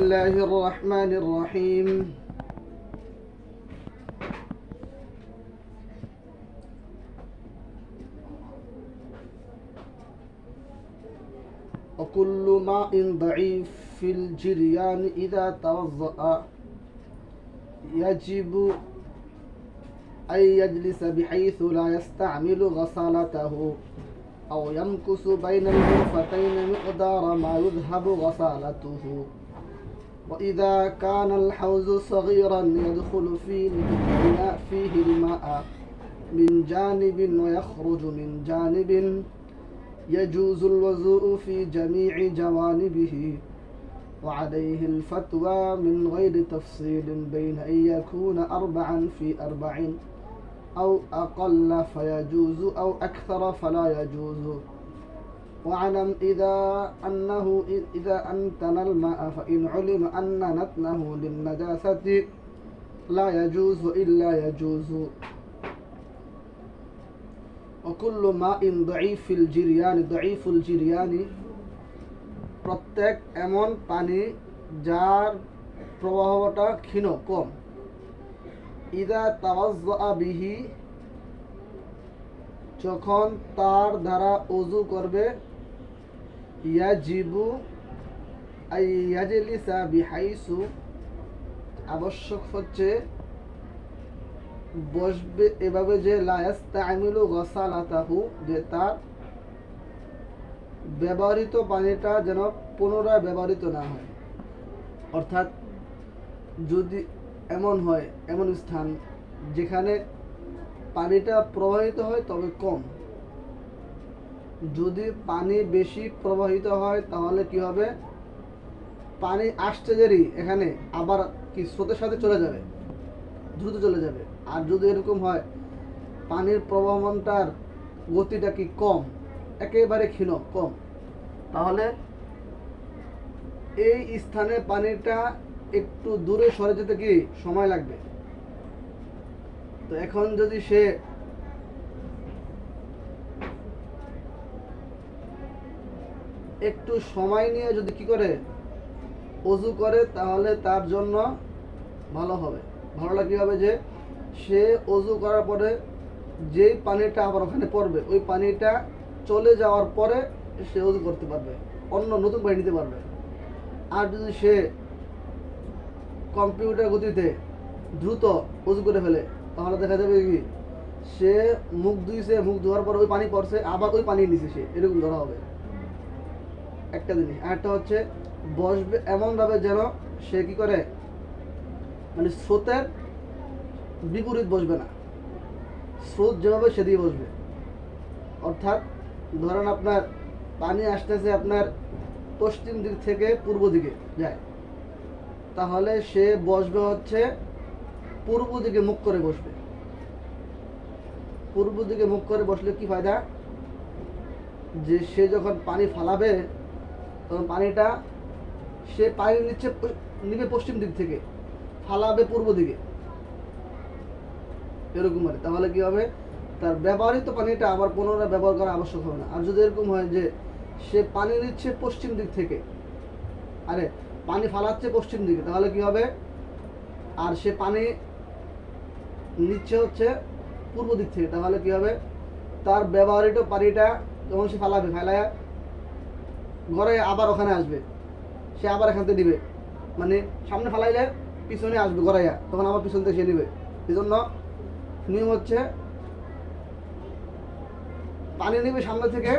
الله الرحمن الرحيم. وكل ماء ضعيف في الجريان إذا توضأ يجب أن يجلس بحيث لا يستعمل غسالته أو يمكث بين الغرفتين مقدار ما يذهب غسالته. وإذا كان الحوض صغيرا يدخل فيه الماء من جانب ويخرج من جانب يجوز الوضوء في جميع جوانبه وعليه الفتوى من غير تفصيل بين أن يكون أربعا في أربع أو أقل فيجوز أو أكثر فلا يجوز. واعلم إذا أنه إذا أنتن الماء فإن علم أن نتنه للنجاسة لا يجوز إلا يجوز وكل ماء ضعيف الجريان ضعيف الجريان প্রত্যেক এমন পানি যার প্রবাহটা ক্ষীণ কম ইদা তাওয়াজ্জা বিহি যখন তার দ্বারা অজু করবে ইয়াজিবু ইয়াজলিসা বিহাইসু। আবশ্যক হচ্ছে বসবে এভাবে যে লায়াস্তামিলু গসালাতাহু, যে তার ব্যবহৃত পানিটা যেন পুনরায় ব্যবহৃত না হয়। অর্থাৎ যদি এমন হয়, এমন স্থান যেখানে পানিটা প্রবাহিত হয়, তবে কম। যদি পানি বেশি প্রবাহিত হয়, তাহলে কি হবে? পানি আসতে দেরি এখানে আবার কি স্রোতের সাথে চলে যাবে? দ্রুত চলে যাবে। আর যদি এরকম হয়, পানির প্রবাহমানটার গতিটা কি কম? একেবারে ক্ষীণ, কম। তাহলে এই স্থানে পানিটা একটু দূরে সরে যেতে কি সময় লাগবে? তো এখন যদি সে একটু সময় নিয়ে যদি কি করে, অজু করে, তাহলে তার জন্য ভালো হবে। ভালো কি হবে যে, সে অজু করার পরে যেই পানিটা আবার ওখানে পড়বে, ওই পানিটা চলে যাওয়ার পরে সে অজু করতে পারবে, অন্য নতুন পানি নিতে পারবে। আর যদি সে কম্পিউটার গতিতে দ্রুত অজু করে ফেলে, তাহলে দেখা যাবে কি, সে মুখ ধুইছে, মুখ ধোয়ার পর ওই পানি পড়ছে, আবার ওই পানি নিছে সে, এরকম ধরা হবে। একটা জিনিস। আর একটা হচ্ছে, বসবে এমনভাবে যেন সে কি করে মানে স্রোতের বিপরীত বসবে না। স্রোত যেভাবে সেদিকে বসবে। অর্থাৎ ধরেন আপনার পানি আসতেছে আপনার পশ্চিম দিক থেকে পূর্ব দিকে যায়। তাহলে সে বসবে হচ্ছে পূর্ব দিকে মুখ করে বসবে। পূর্ব দিকে মুখ করে বসলে কি ফায়দা? যে সে যখন পানি ফালাবে তখন পানিটা সে পানি নিচ্ছে নিবে পশ্চিম দিক থেকে, ফালাবে পূর্ব দিকে। এরকম আর তাহলে কি হবে? তার ব্যবহৃত পানিটা আবার পুনরায় ব্যবহার করা আবশ্যক হবে না। আর যদি এরকম হয় যে সে পানি নিচ্ছে পশ্চিম দিক থেকে, আরে পানি ফালাচ্ছে পশ্চিম দিকে, তাহলে কি হবে? আর সে পানি নিচ্ছে হচ্ছে পূর্ব দিক থেকে, তাহলে কি হবে? তার ব্যবহৃত পানিটা যখন সে ফালাবে, ফেলায় ঘরে আবার ওখানে আসবে। সে আবার এখান থেকে দিবে। মানে সামনে ফালাইলে পিছনে আসবে গড়াইয়া তখন আবার পিছন থেকে সে নেবে। এই জন্য নিয়ম হচ্ছে, পানি নেবে সামনে থেকে,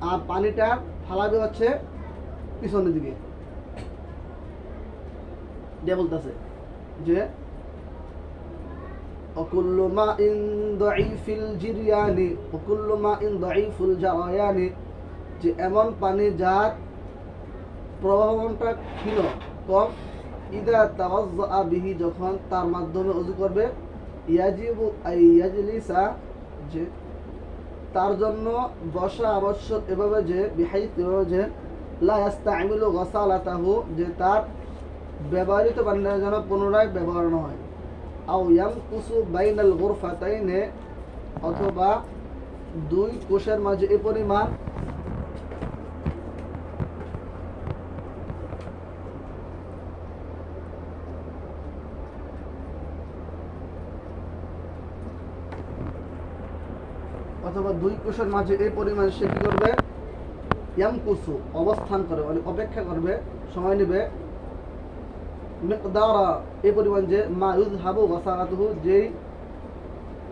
আর পানিটা ফালাবে হচ্ছে পিছনের দিকে। যে বলতেছে যে অকুল্লমা ইন্দ ইন দাইফিল জিরিয়ানি, অকুল্ল মা ইন জারায়ানি যে এমন পানি যার প্রবাহমানটা ক্ষীণ কম ইদা তাওয়াজ্জা বিহি যখন তার মাধ্যমে অজু করবে, ইয়াজিবু ইয়াজলিসা যে তার জন্য বসা আবশ্যক এভাবে যে, বিহাইত এভাবে যে, লা ইয়াস্তাইমিলু গাসালাতাহু যে তার ব্যবহৃত পানিটা যেন পুনরায় ব্যবহার হয়। আও ইয়ামকুসু বাইনাল গুরফাতাইনে অথবা দুই কোষের মাঝে এ পরিমাণ অথবা দুই কোষের মাঝে এই পরিমাণ সে কী করবে? এম কুসু অবস্থান করবে মানে অপেক্ষা করবে, সময় নেবে। মেকদারা, এই পরিমাণ যে মা ইউজ হাবু গসাগাতহু যেই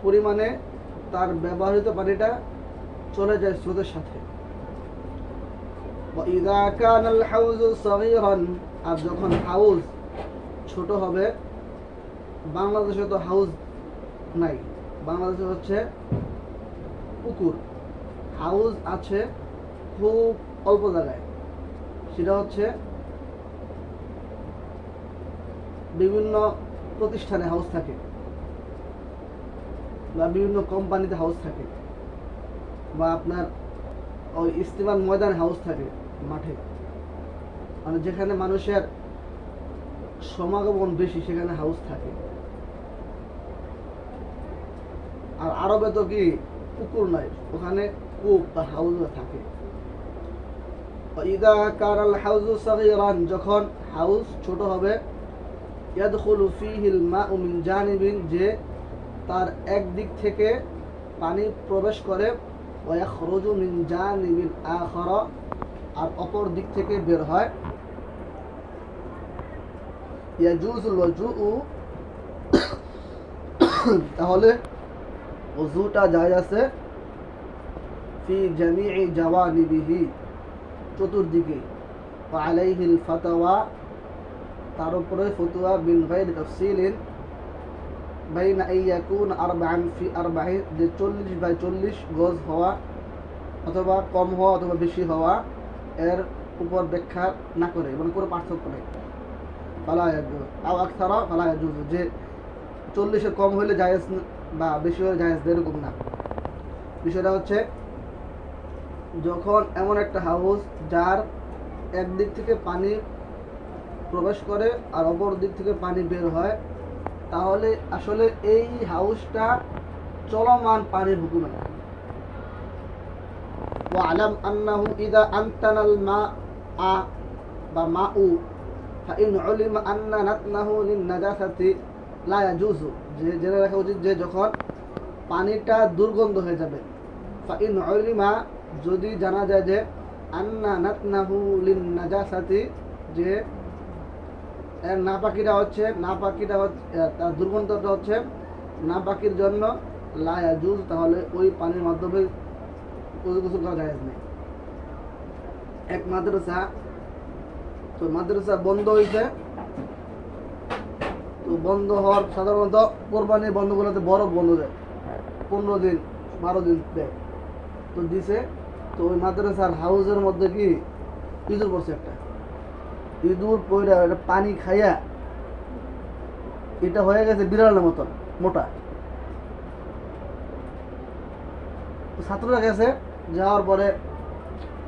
পরিমাণে তার ব্যবহৃত পানিটা চলে যায় স্রোতের সাথে। আর যখন হাউস ছোট হবে, বাংলাদেশে তো হাউজ নাই, বাংলাদেশে হচ্ছে পুকুর। হাউস আছে খুব অল্প জায়গায়। সেটা হচ্ছে বিভিন্ন প্রতিষ্ঠানে হাউস থাকে বা বিভিন্ন কোম্পানিতে হাউস থাকে বা আপনার ওই ইস্তেমাল ময়দানে হাউস থাকে মাঠে। মানে যেখানে মানুষের সমাগমন বেশি, সেখানে হাউস থাকে। আর আরবে তো কি পুকুর নাই, ওখানে কূপ বা হাউস থাকে। ইদা কারাল হাউজু সাগীরান, যখন হাউস ছোট হবে, ইয়াদখুলু ফীহিল মাউ মিন জানিবিন, যে তার এক দিক থেকে পানি প্রবেশ করে ওয়া ইয়াখরুজু মিন জানিবিন আখারা, আর অপর দিক থেকে বের হয়। ইয়াজুজুল ওয়াজুউ তাহলে ওযুটা যায় আছে ফি জামি'i জাওয়ানিবিহি চতুর্দিকে। আলাইহিল ফাতাওয়া, তার উপরে ফতুয়া বিন গাইর তাফসিলিন। বাইন আইয়াকুন আরবাআন ফি আরবাহি যে চল্লিশ বাই চল্লিশ গজ হওয়া অথবা কম হওয়া অথবা বেশি হওয়া, এর উপর ব্যাখ্যা না করে এবং কোনো পার্থক্য নেই। ফালা আও আকসারা ফালা যে চল্লিশের কম হলে জায়েজ বা জায়েজ না, এরকম না। বিষয়টা হচ্ছে যখন এমন একটা হাউস যার একদিক থেকে পানি প্রবেশ করে আর অপর দিক থেকে পানি বের হয় তাহলে আসলে এই হাউসটা চলমান পানির হুকুমে। আন্নাহু ইদা আনতানাল মা আ বা মা উ ফাইন উলিমা আন্না নাতনাহু লিন নাজাসাতি লা যে জেনে রাখা উচিত যে যখন পানিটা দুর্গন্ধ হয়ে যাবে উলিমা, যদি জানা যায় যে আন্না নাতনাহু লিন নাজাসাতি, যে নাপাকিটা হচ্ছে নাপাকিটা হচ্ছে তার দুর্গন্ধটা হচ্ছে নাপাকির জন্য লায়া জুজ তাহলে ওই পানির মাধ্যমে গোসল করা যায় নেই। এক মাদ্রাসা, তো মাদ্রাসা বন্ধ হয়েছে বন্ধ হওয়ার সাধারণত কোরবানির বন্ধগুলোতে বরফ বন্ধ দেয়। পনেরো দিন, বারো দিন দেয়। তো দিছে। তো ওই মাদ্রাসার হাউসের মধ্যে কি? ইঁদুর পড়ছে একটা। ইঁদুর পয়রা এটা পানি খাইয়া এটা হয়ে গেছে বিড়ালের মতন, মোটা। ছাত্ররা গেছে, যাওয়ার পরে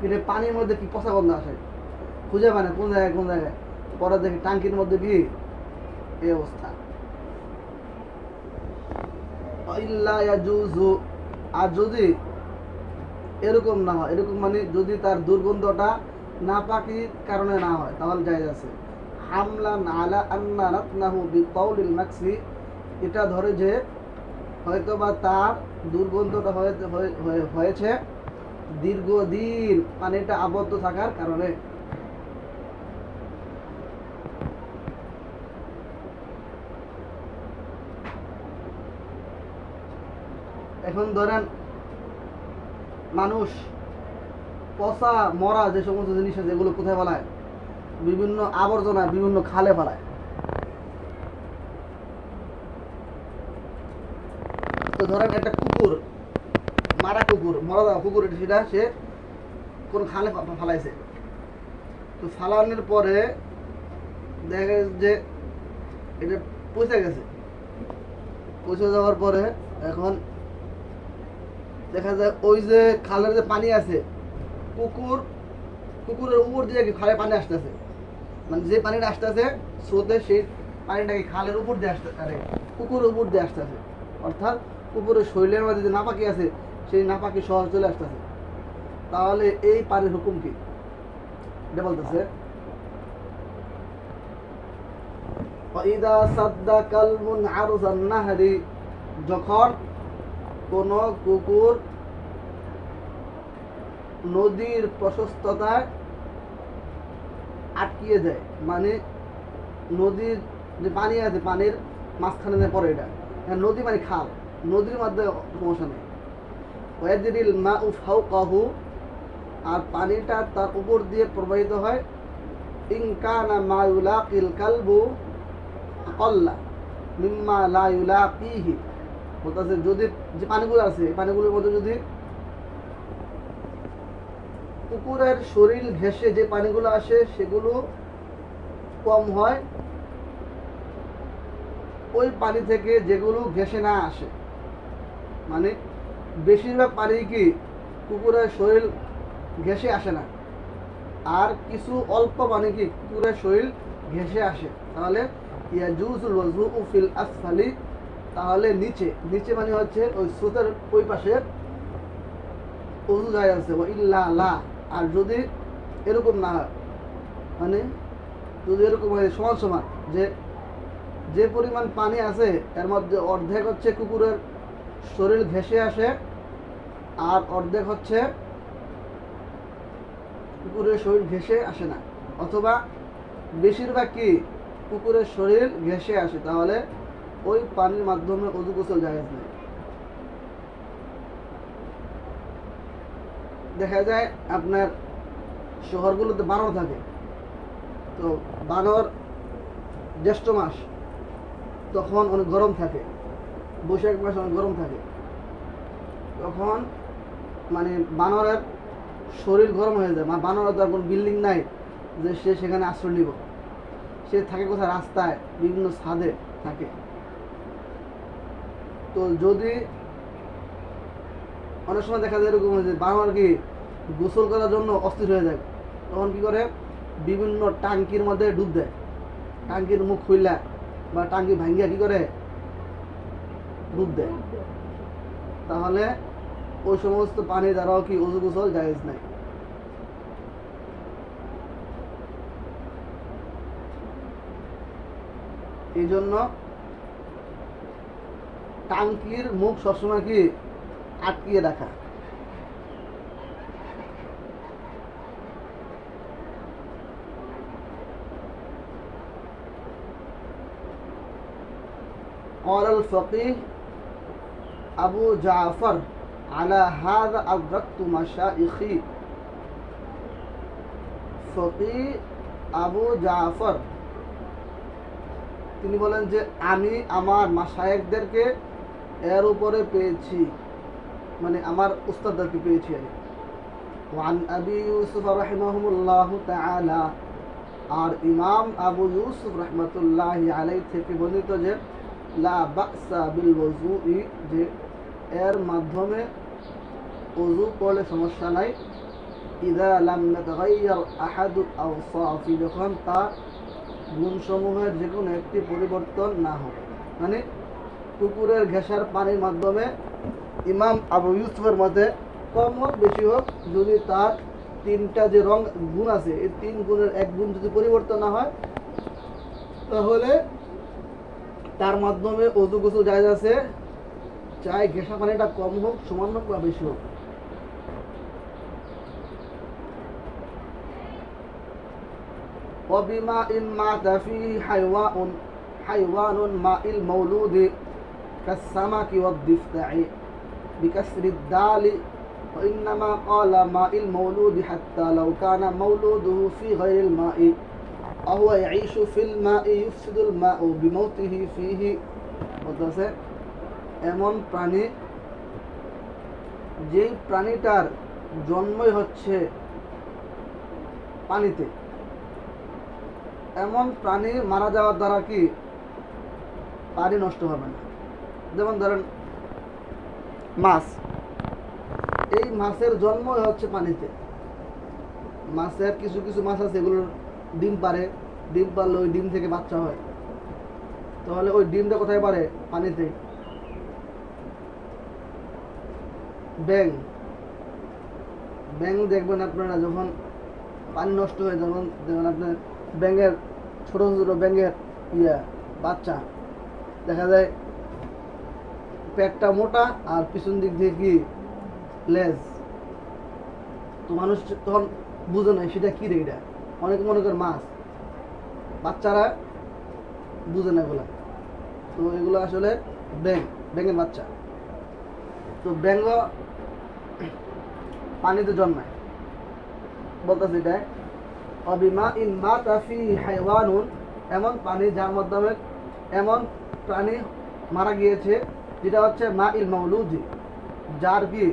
এটা পানির মধ্যে কি পচা গন্ধ আসে? খুঁজে পায় না কোন জায়গায় কোন জায়গায়। পরে দেখি টাঙ্কির মধ্যে কি এই অবস্থা আর যদি এরকম না হয়, এরকম মানে যদি তার দুর্গন্ধটা কারণে না হয়, তাহলে আছে। হামলান আলা আন্না রাতনাহু এটা ধরে যে হয়তো বা তার দুর্গন্ধটা হয়ে হয়ে- হয়ে- হয়েছে দীর্ঘদিন পানিটা আবদ্ধ থাকার কারণে। এখন ধরেন মানুষ পচা, মরা যে সমস্ত জিনিস আছে, এগুলো কোথায় ফেলায়? বিভিন্ন আবর্জনা বিভিন্ন খালে ফেলায়। তো ধরেন একটা কুকুর, মারা কুকুর, মরা দেওয়া কুকুর সেটা সে কোন খালে ফালাইছে। তো ফালানোর পরে দেখা গেছে যে এটা পচে গেছে। পচে যাওয়ার পরে এখন দেখা যায় ওই যে খালের যে পানি আছে, পুকুর, পুকুরের উপর দিয়ে কি খালে পানি আসতেছে? মানে যে পানিটা আসতেছে, স্রোতে সেই পানিটাকে খালের উপর দিয়ে আসতে, আরে পুকুরের উপর দিয়ে আসতেছে। অর্থাৎ পুকুরের শৈলের মধ্যে যে নাপাকি আছে, সেই নাপাকি সহজ চলে আসতেছে। তাহলে এই পানির হুকুম কি? এটা বলতেছে যখন কোন কুকুর নদীর প্রশস্ততায় আটকিয়ে দেয়। মানে নদীর যে পানি আছে, পানির মাঝখানে যে পড়ে এটা নদী মানে খাল। নদীর মধ্যে সমস্যা নেই। ওয়াজিরিল মা উ ফাউ কাহু আর পানিটা তার উপর দিয়ে প্রবাহিত হয়। ইনকানা মা ইউলাকিল কালবু আকল্লা, মিম্মা লা ইউলাকিহি। যদি যে পানিগুলো আছে পানিগুলোর মধ্যে যদি কুকুরের শরীর ঘেঁষে যে পানিগুলো আসে, সেগুলো কম হয়, ওই পানি থেকে যেগুলো ঘেঁষে না আসে। মানে বেশিরভাগ পানি কি কুকুরের শরীর ঘেঁষে আসে না। আর কিছু অল্প পানি কি কুকুরের শরীর ঘেঁষে আসে। তাহলে ইয়াজুজুল ওয়াজুউ ফিল আসফালি তাহলে নিচে নিচে মানে হচ্ছে ওই স্রোতের ওই পাশে উজু যায় আছে ও ইল্লা লা। আর যদি এরকম না হয় মানে যদি এরকম হয়, সমান সমান, যে যে পরিমাণ পানি আছে, এর মধ্যে অর্ধেক হচ্ছে কুকুরের শরীর ঘেঁষে আসে, আর অর্ধেক হচ্ছে কুকুরের শরীর ঘেঁষে আসে না। অথবা বেশিরভাগ কি কুকুরের শরীর ঘেঁষে আসে, তাহলে ওই পানির মাধ্যমে অজু গোসল জায়েজ নেই। দেখা যায় আপনার শহরগুলোতে বানর থাকে। তো বানর জ্যৈষ্ঠ মাস, তখন অনেক গরম থাকে। বৈশাখ মাস অনেক গরম থাকে। তখন মানে বানরের শরীর গরম হয়ে যায়। মানে বানরের তো কোনো বিল্ডিং নাই যে সে সেখানে আশ্রয় নিব। সে থাকে কোথায়? রাস্তায়, বিভিন্ন ছাদে থাকে। তো যদি অনেক সময় দেখা যায় এরকম যে বানর কি গোসল করার জন্য অস্থির হয়ে যায়, তখন কি করে? বিভিন্ন টাঙ্কির মধ্যে ডুব দেয়। টাঙ্কির মুখ খুললা বা টাঙ্কি ভাঙ্গিয়া কি করে? ডুব দেয়। তাহলে ওই সমস্ত পানি দ্বারাও কি অজু গোসল জায়েজ নাই। এই জন্য টাঙ্কির মুখ সবসময় কি আটকিয়ে রাখা قال الفقيه أبو جعفر على هذا أدركت مشايخي فقيه আবু জাফর তিনি বলেন যে আমি আমার মাসায়েকদেরকে এর উপরে পেয়েছি মানে আমার উস্তাদদেরকে পেয়েছি আমি। ওয়ান আবি ইউসুফ রাহিমাহুল্লাহ তাআলা, আর ইমাম আবু ইউসুফ রহমতুল্লাহ আলাই থেকে বর্ণিত যে, লা বাসা বিল ওযুই, যে এর মাধ্যমে ওযু করলে সমস্যা নাই। ইদা লাম ইয়াতাগায়্যার আহাদু আওসাফি, যখন তার গুণসমূহের যে কোনো একটি পরিবর্তন না হবে মানে কুকুরের ঘেঁষার পানির মাধ্যমে ইমাম আবু ইউসুফের মধ্যে কম হোক বেশি হোক যদি তার তিনটা যে রং গুণ আছে এই তিন গুণের এক গুণ যদি পরিবর্তন না হয় তাহলে তার মাধ্যমে অজু গোসল যায় আছে চাই ঘেঁষা পানিটা কম হোক সমান হোক বা বেশি হোক وبماء مات فيه حيوان حيوان ماء المولود كالسمك والضفدع بكسر الدال وإنما قال ماء المولود حتى لو كان مولوده في غير الماء وهو يعيش في الماء يفسد الماء بموته فيه বলতেছে এমন প্রাণী যেই প্রাণীটার জন্মই হচ্ছে পানিতে এমন প্রাণী মারা যাওয়ার দ্বারা কি পানি নষ্ট হবে না যেমন ধরেন মাছ। এই মাছের জন্মই হচ্ছে পানিতে। মাছের কিছু কিছু মাছ আছে, এগুলোর ডিম পারে ডিম পারলে ওই ডিম থেকে বাচ্চা হয়। তাহলে ওই ডিমটা কোথায় পারে পানিতে। ব্যাং ব্যাং দেখবেন আপনারা যখন পানি নষ্ট হয়ে যখন যেমন আপনার ব্যাঙের, ছোট ছোট ব্যাঙের ইয়া, বাচ্চা। দেখা যায় পেটটা মোটা আর পিছন দিক দিয়ে কি লেজ। তো মানুষ তখন বুঝে নাই সেটা কী রে এটা। অনেক মনে করে মাছ। বাচ্চারা বুঝে না এগুলো। তো এগুলো আসলে ব্যাং ব্যাঙের বাচ্চা। তো ব্যাঙ্গ পানিতে জন্মায়। বলতেছে এটা, অবিমা ইন মা তাফি হাইওয়ানুন এমন পানি যার মাধ্যমে এমন প্রাণী মারা গিয়েছে যেটা হচ্ছে মা ইল মৌলুদি যার কি?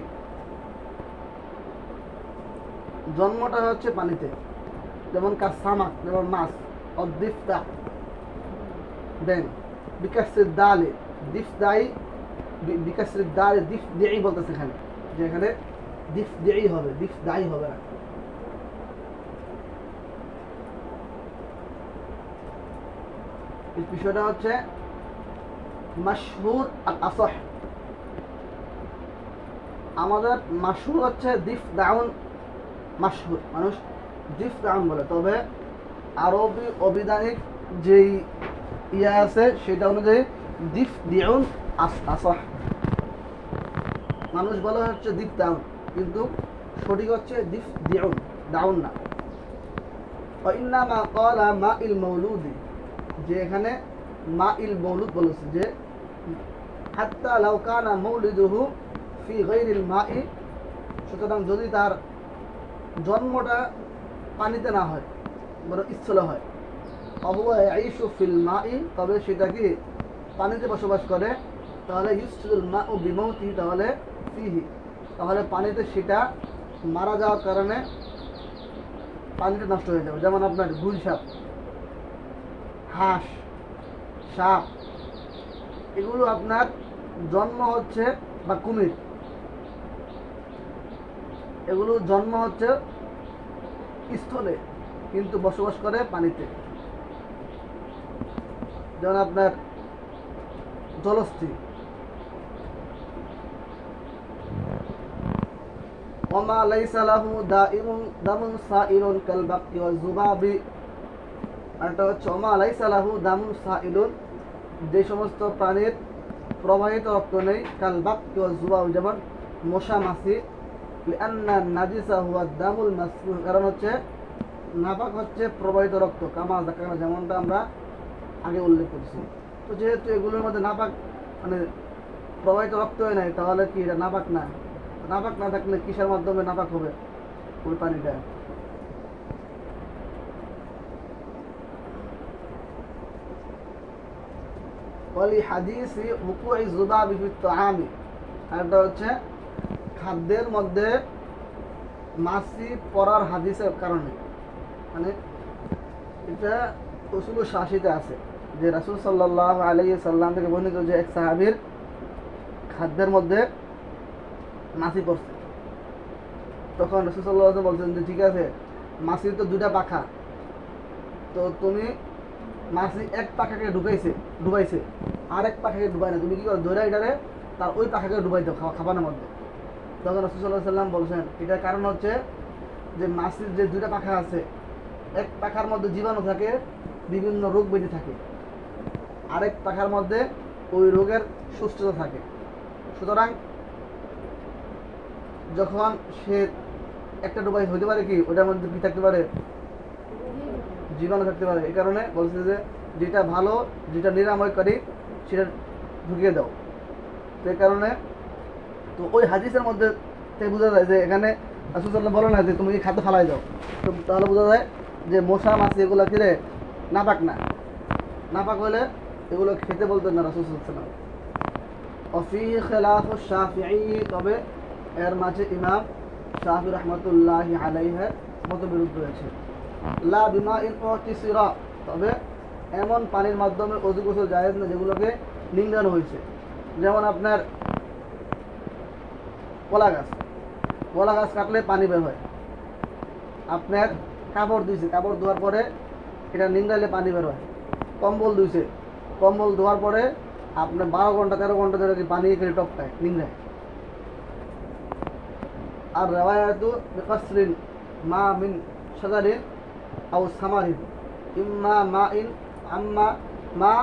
জন্মটা হচ্ছে পানিতে, যেমন কাসামাক যেমন মাছ অদ্দিফতা ব্যাং বিকাশের দালে দিফ দায়ী বিকাশের দালে দিফ দেই বলতেছে এখানে, যে এখানে দিফ দেই হবে দিফ দায়ী হবে না। বিষয়টা হচ্ছে মাশহুর আর আসহ আমাদের মাশহুর হচ্ছে দিফ দাউন মাশহুর, মানুষ দিফ দাউন বলে। তবে আরবি অবিধানিক যেই ইয়া আছে, সেটা অনুযায়ী দিফ দিউন আসহ। মানুষ বলা হচ্ছে দিফ দাউন, কিন্তু সঠিক হচ্ছে দিফ দিউন, দাউন না। ইন্নামা মা ইল মৌলুদি যে এখানে মা ইল মৌলুদ বলেছে যে হাত্তা লাউকানা মৌলিদুহু ফি গৈরিল মা ই সুতরাং যদি তার জন্মটা পানিতে না হয় বড় স্থলে হয় অহুয়া আইসু ফিল মা ই তবে সেটা কি পানিতে বসবাস করে? তাহলে ইউসুল মা ও বিমৌতি, তাহলে ফিহি। তাহলে পানিতে সেটা মারা যাওয়ার কারণে পানিটা নষ্ট হয়ে যাবে। যেমন আপনার গুল সাপ, হাঁস, সাপ, এগুলো আপনার জন্ম হচ্ছে বা কুমির। এগুলো জন্ম হচ্ছে স্থলে, কিন্তু বসবাস করে পানিতে। যেমন আপনার জলস্থি। ওমা লাইসা লাহু দামুন কাল হচ্ছে, ওমা লাইসা লাহু দামুন সাইরুন যে সমস্ত প্রাণীর প্রবাহিত রক্ত নেই কাল বাক্তি জুবাবি যেমন মশা মাছি, লিআন্না নাজিসা হুয়া দামুল মাসফুহ কারণ হচ্ছে নাপাক হচ্ছে প্রবাহিত রক্ত কামা জাকানা যেমনটা আমরা আগে উল্লেখ করেছি। তো যেহেতু এগুলোর মধ্যে নাপাক মানে প্রবাহিত রক্ত হয় নাই, তাহলে কি এটা নাপাক না? নাপাক না থাকলে কিসের মাধ্যমে নাপাক হবে? ওই পানিটা। ওয়ালি হাদিসি ফি তাআমি। আরেকটা হচ্ছে খাদ্যের মধ্যে মাছি পড়ার হাদিসের কারণে। মানে এটা উসুল শাসিতে আছে। যে রাসূল সাল্লাল্লাহু আলাইহি সাল্লাম থেকে বর্ণিত যে এক সাহাবীর খাদ্যের মধ্যে মাছি পড়ছে। তখন রসুল সাল্লাহ বলছেন যে, ঠিক আছে, মাছির তো দুটা পাখা। তো তুমি মাছি এক পাখাকে ঢুকাইছে ডুবাইছে আর এক পাখাকে ডুবাই না। তুমি কি করো? ধরে এটারে তার ওই পাখাকে ডুবাই দাও খাওয়া খাবারের মধ্যে। তখন রসুল সাল্লাহ সাল্লাম বলছেন, এটার কারণ হচ্ছে যে মাছির যে দুটা পাখা আছে, এক পাখার মধ্যে জীবাণু থাকে, বিভিন্ন রোগ বেঁধে থাকে। আরেক পাখার মধ্যে ওই রোগের সুস্থতা থাকে। সুতরাং যখন সে একটা ডুবাই হতে পারে কি, ওটার মধ্যে কি থাকতে পারে? জীবাণু থাকতে পারে। এই কারণে বলছে যে, যেটা ভালো, যেটা নিরাময়কারী, সেটা ঢুকিয়ে দাও। তো এই কারণে, তো ওই হাদিসের মধ্যে থেকে বোঝা যায় যে, এখানে রাসুলসাল্লাহ বলে না যে, তুমি খাদ্য ফালাই দাও? তো তাহলে বোঝা যায় যে, মশা, মাছি এগুলো কিরে নাপাক না। নাপাক হলে এগুলো খেতে বলতেন না রাসুলসাল্লাম অফি খেলাফ শাফিঈ, তবে এর মাঝে ইমাম শাহি রহমতুল্লাহ আলাইহের মত বিরুদ্ধ রয়েছে। লা তবে এমন পানির মাধ্যমে অজু গোসল জায়েজ না, যেগুলোকে নিংড়ানো হয়েছে। যেমন আপনার কলা গাছ। কলা গাছ কাটলে পানি বের হয়। আপনার কাপড় ধুইছে, কাপড় ধোয়ার পরে এটা নিংড়ালে পানি বের হয়। কম্বল ধুইছে, কম্বল ধোয়ার পরে আপনার বারো ঘণ্টা, তেরো ঘণ্টা ধরে পানি এখানে টপকায়, নিংড়ায়। আর রেওয়ায়াতু মা মিন শাজারিন আও সামারিন ইম্মা মা ইন আম্মা মা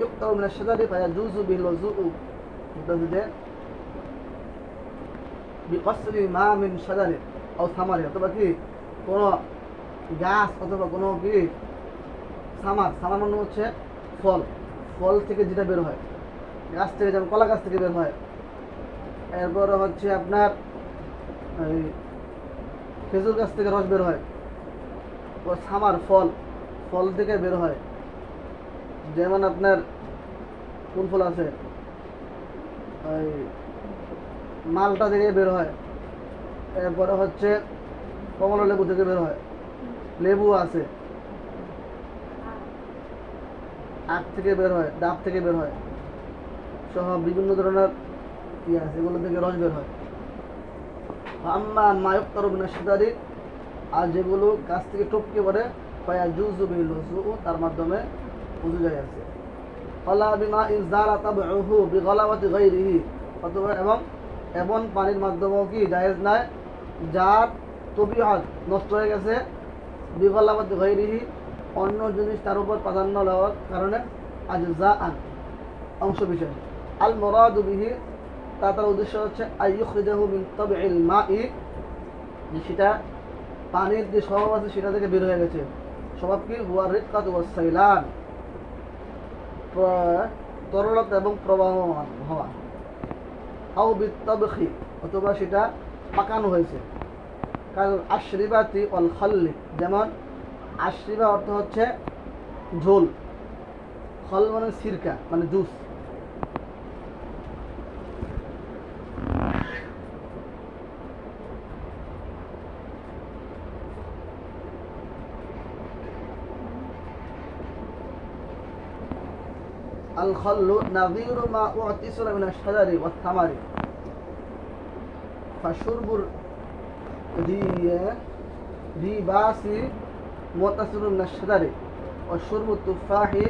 يقطع من الشجر فيجوز به الوضوء بقصر ما من شجر ও সামারি অথবা কি কোনো গাছ অথবা কোনো কি সামার সামার মানে হচ্ছে ফল ফল থেকে যেটা বের হয় গাছ থেকে যেমন কলা গাছ থেকে বের হয় এরপরে হচ্ছে আপনার এই খেজুর গাছ থেকে রস বের হয় ও সামার ফল ফল থেকে বের হয়। যেমন আপনার কোন ফল আছে? ওই মালটা থেকে বের হয়। এরপরে হচ্ছে কমলা লেবু থেকে বের হয়। লেবু আছে। আখ থেকে বের হয়, ডাব থেকে বের হয়। সহ বিভিন্ন ধরনের ইয়ে আছে, এগুলো থেকে রস বের হয়। আম্মা মায়ক তরবিনা সিদারি আর যেগুলো গাছ থেকে টপকে পড়ে পায়া জুজু বিল তার মাধ্যমে উজু যায় আছে। ফলা বিমা ইনজারা তাবউহু বিগলাওয়াতি গায়রিহি। অথবা এবং এমন পানির মাধ্যমেও কি জায়েজ নাই, যার তবিহাত নষ্ট হয়ে গেছে, বিগলাওয়াতি গায়রিহি। অন্য জিনিস তার উপর প্রাধান্য দেওয়ার কারণে আজ যা আন অংশ বিশেষ আল মোরাদু বিহি, তা তার উদ্দেশ্য হচ্ছে আইয়ুখরিজাহু মিন তাবইল মাই। সেটা পানির যে স্বভাব আছে সেটা থেকে বের হয়ে গেছে। স্বভাব কি? হুয়া রিক্কাত ওয়া সাইলান। তরলতা এবং প্রবাহমান হওয়া। আও বিত্তাবখি, অথবা সেটা পাকানো হয়েছে। কারণ আশ্রিবাতি অল খাল্লি, যেমন আশ্রিবা অর্থ হচ্ছে ঝোল। খল মানে সিরকা মানে জুস। আল খল্লু নাযীরু মা উতিসুরা মিনাশ শাজারি ওয়াত থামারি ফাশুরবুর রিয়া, রিবাসি মুতাসিরুন মিনাশ শাজারি ওয়া শুরবু তুফাহি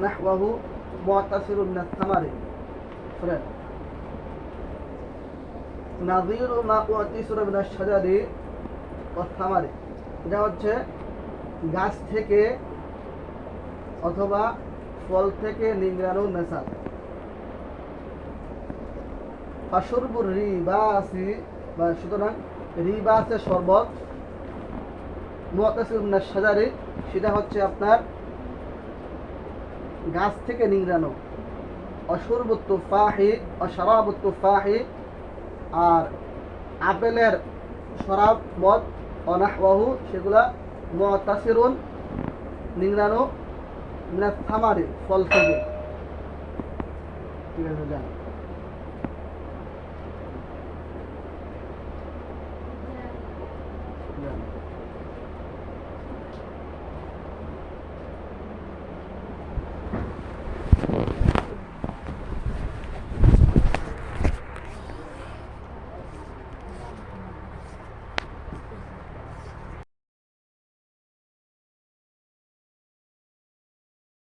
নাহওয়াহু মুতাসিরুন মিনাশ থামারি ফ্রেন্ড শাজারি এটা হচ্ছে গাছ থেকে অথবা ফল থেকে নিংড়ানো নেশা ফাসুরবুর রিবাসি বা সুতরাং রিবাসের শরবত। মুআতাসির মিনাশ শাজারি সেটা হচ্ছে আপনার গাছ থেকে আর আপেলের শরাব, মদ অনাহবাহু সেগুলা মুআতাসিরুন নিংড়ানো মিনাস থামারে ফল থেকে ঠিক আছে যান।